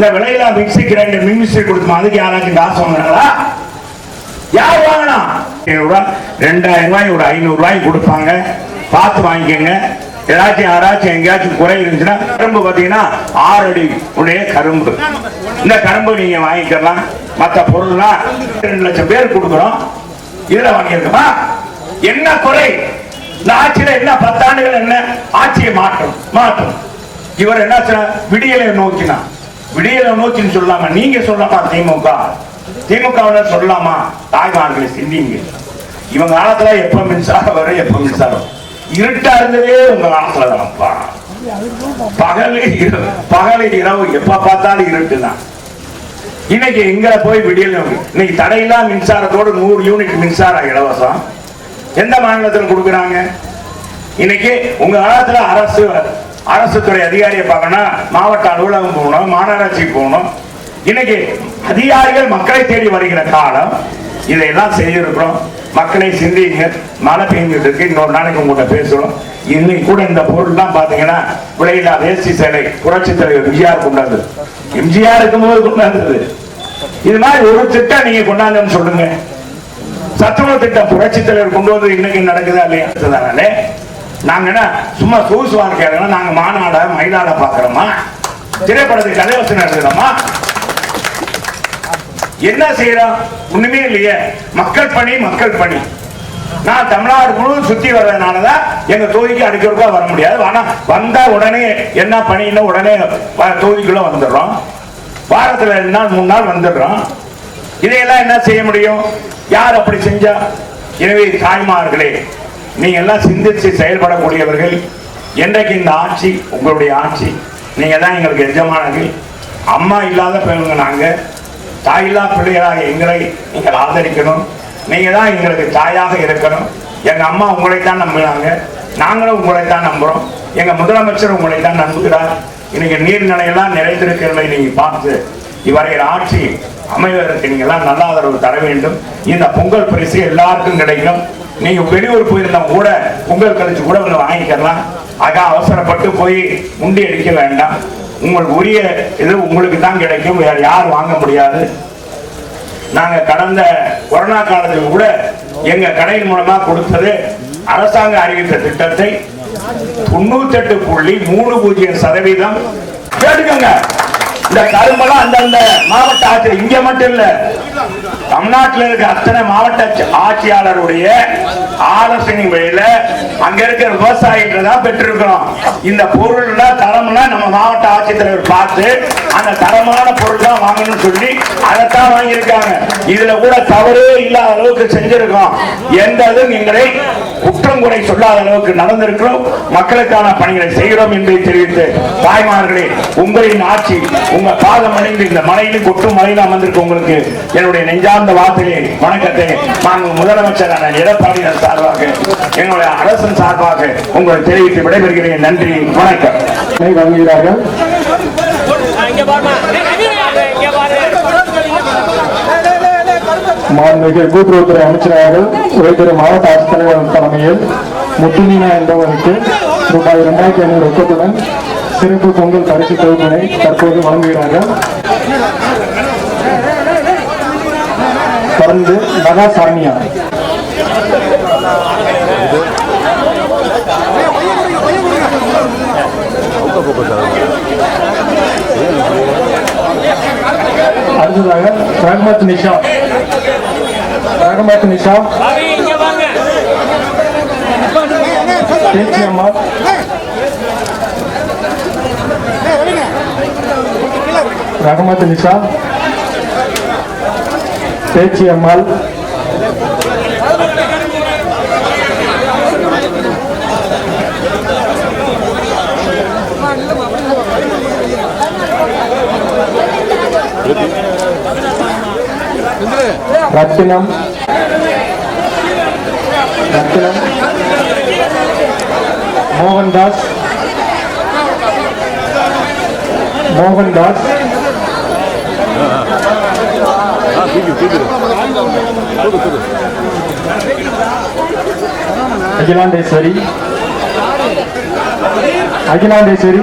இந்த விலையில mixie grinder மின்மிஸ்டர் கொடுத்தோம்? அதுக்கு யாராச்சும் காசு வாங்கினாங்களா யார் வாங்கினா? ரூபாய் ரெண்டாயிரம் ரூபாய் ஒரு ஐநூறு ரூபாய் கொடுப்பாங்க. பார்த்து வாங்கிக்கோங்க. ஏதாச்சும் யாராச்சும் எங்கேயாச்சும் குறை இருந்துச்சுன்னா கரும்பு பார்த்தீங்கன்னா ஆறு அடி உடைய கரும்பு. இந்த கரும்பு நீங்க வாங்கிக்கலாம். மற்ற பொருள்லாம் ரெண்டு லட்சம் பேர் கொடுக்குறோம். இதுல வாங்கியிருக்கோமா? என்ன குறை? இந்த ஆட்சியில என்ன பத்தாண்டுகள் என்ன? ஆட்சியை மாற்றம் மாற்றம். இவர் என்ன விடியலை நோக்கினா விடியலை நோக்கின்னு சொல்லாம நீங்க சொல்லலாமா திமுக. திமுகவினர் சொல்லலாமா தாய்மார்களை சிந்திங்க. இவங்க காலத்துல எப்ப மின்சாரம் வரும் எப்ப மின்சாரம்? இருட்டா இருந்ததே உங்க காலத்துல தான்ப்பா. பகல் பகல் இரவு எப்ப பார்த்தாலும் இருட்டு தான் இன்னைக்கு எங்க போய் விடியல் இன்னைக்கு தடையில்லா மின்சாரத்தோடு நூறு யூனிட் மின்சாரம் இலவசம். எந்த மாநிலத்தில் கொடுக்குறாங்க? இன்னைக்கு உங்க காலத்துல அரசு அரசுத்துறை அதிகாரியை பார்க்கணும் மாவட்ட அலுவலகம் போகணும் மாநகராட்சி போகணும். இன்னைக்கு அதிகாரிகள் மக்களை தேடி வருகிற காலம் இதையெல்லாம் செய்திருக்கிறோம். மக்களை சிந்திங்க மழை பெய்ஞ்சிட்டு இருக்கு. இன்னொரு நாளைக்கு உங்கள்கிட்ட பேசுகிறோம் இன்னைக்கு கூட இந்த பொருள் தான் பார்த்தீங்கன்னா விலையில்லா வேஷ்டி சேலை புரட்சி தலைவர் எம்ஜிஆர் கொண்டாந்தது எம்ஜிஆர் இருக்கும்போது கொண்டாந்தது இது மாதிரி ஒரு திட்டம் நீங்க கொண்டாந்தன்னு சொல்லுங்க. சத்துணவு திட்டம் புரட்சி தலைவர் கொண்டு வந்து இன்னைக்கு நடக்குதா இல்லையா? அதனாலே நாங்க என்ன சும்மா சொகுசு வாழ்க்கையா நாங்க மாநாட மயிலாட பாக்குறோமா? திரைப்படத்துக்கு கதைவசனம் எழுதுறோமா என்ன செய்யறோம்? ஒண்ணுமே இல்லையே. மக்கள் பணி மக்கள் பணி. நான் தமிழ்நாடு முழுவதும் சுத்தி வர்றதுனாலதான் எங்க தொகுதிக்கு அடிக்கிறதுக்கா வர முடியாது. ஆனா வந்தா உடனே என்ன பணின்னு உடனே வ- தொகுதிக்குள்ள வந்துடுறோம். வாரத்துல ரெண்டு நாள் மூணு நாள் வந்துடுறோம். இதையெல்லாம் என்ன செய்ய முடியும்? யார் அப்படி செஞ்சா? எனவே தாய்மார்களே நீங்க எல்லாம் சிந்திச்சு செயல்படக்கூடியவர்கள் என்றைக்கு இந்த ஆட்சி உங்களுடைய ஆட்சி நீங்க தான் எங்களுக்கு எஜமானர்கள். அம்மா இல்லாத பிள்ளைங்க நாங்க தாயில்லா பிள்ளைகளாக எங்களை நீங்கள் ஆதரிக்கணும். நீங்க தான் எங்களுக்கு தாயாக இருக்கணும். எங்க அம்மா உங்களை தான் நம்பினாங்க. நாங்களும் உங்களை தான் நம்புறோம். எங்க முதலமைச்சர் உங்களை தான் நம்புகிறார். இன்னைக்கு நீர்நிலையெல்லாம் நிறைந்திருக்கிறதை நீங்க பார்த்து இவரைய ஆட்சி அமைவதற்கு நீங்க எல்லாம் நல்ல ஆதரவு தர வேண்டும். இந்த பொங்கல் பரிசு எல்லாருக்கும் கிடைக்கும். நீங்க வெளியூர் போயிருந்தா கூட பொங்கல் கழிச்சு கூட வந்து வாங்கிக்கலாம். ஆக அவசரப்பட்டு போய் முண்டி அடிக்க வேண்டாம். உங்களுக்கு உரிய இது உங்களுக்கு தான் கிடைக்கும். வேற யார் வாங்க முடியாது. நாங்க கடந்த கொரோனா காலத்தில் கூட எங்க கடையின் மூலமா கொடுத்தது அரசாங்கம் அறிவித்த திட்டத்தை தொண்ணூத்தெட்டு புள்ளி மூணு பூஜ்ஜியம் சதவீதம் கேட்டுக்கோங்க. இந்த கரும்பெல்லாம் அந்தந்த மாவட்ட ஆட்சியர் இங்க மட்டும் இல்ல. தமிழ்நாட்டில் இருக்க அத்தனை மாவட்ட ஆட்சியாளருடைய ஆலோசனை வழியில அங்க இருக்கிற விவசாயிகள் தான் பெற்றிருக்கிறோம். இந்த பொருள்னா தரம்னா நம்ம மாவட்ட ஆட்சித்தலைவர் பார்த்து அந்த தரமான பொருள் தான் வாங்கணும்னு சொல்லி அதைத்தான் வாங்கியிருக்காங்க. இதுல கூட தவறே இல்லாத அளவுக்கு செஞ்சிருக்கோம். எந்த நீங்களை குற்றம் குறை சொல்லாத அளவுக்கு நடந்திருக்கிறோம். மக்களுக்கான பணிகளை செய்கிறோம் என்பதை தெரிவித்து தாய்மார்களே உங்களின் ஆட்சி உங்க பாதம் அணிந்து இந்த மலையிலும் கொட்டும் மலையிலும் அமர்ந்திருக்க உங்களுக்கு என்னுடைய நெஞ்சார்ந்த வார்த்தையை வணக்கத்தை நான் முதலமைச்சரான எடப்பாடியார் சார்பாக எங்களுடைய அரசன் சார்பாக உங்களை தெரிவித்து விடைபெறுகிறேன். நன்றி வணக்கம். வழங்குகிறார்கள் இங்க பாருமா இங்க பாரு மாண்புமிகு கூட்டுறவுத்துறை அமைச்சராக உரைத்திரு மாவட்ட ஆட்சித்தலைவர் தலைமையில் முத்துமீனா என்பவருக்கு ரூபாய் இரண்டாயிரத்தி ஐநூறு ரொக்கத்துடன் சிறப்பு பொங்கல் பரிசு தொகுப்பினை தற்போது வழங்குகிறார்கள். தொடர்ந்து மகா சாமியா. அடுத்ததாக ரஹ்மத் நிஷா. ரஹ்மத் நிஷா. பேச்சி அம்மா. ரஹ்மத் நிஷா. பேச்சி அம்மாள். ரத்தினம். ரத்தினம் மோகன்தாஸ். மோகன்தாஸ். அகிலாண்டேஸ்வரி. அகிலாண்டேஸ்வரி.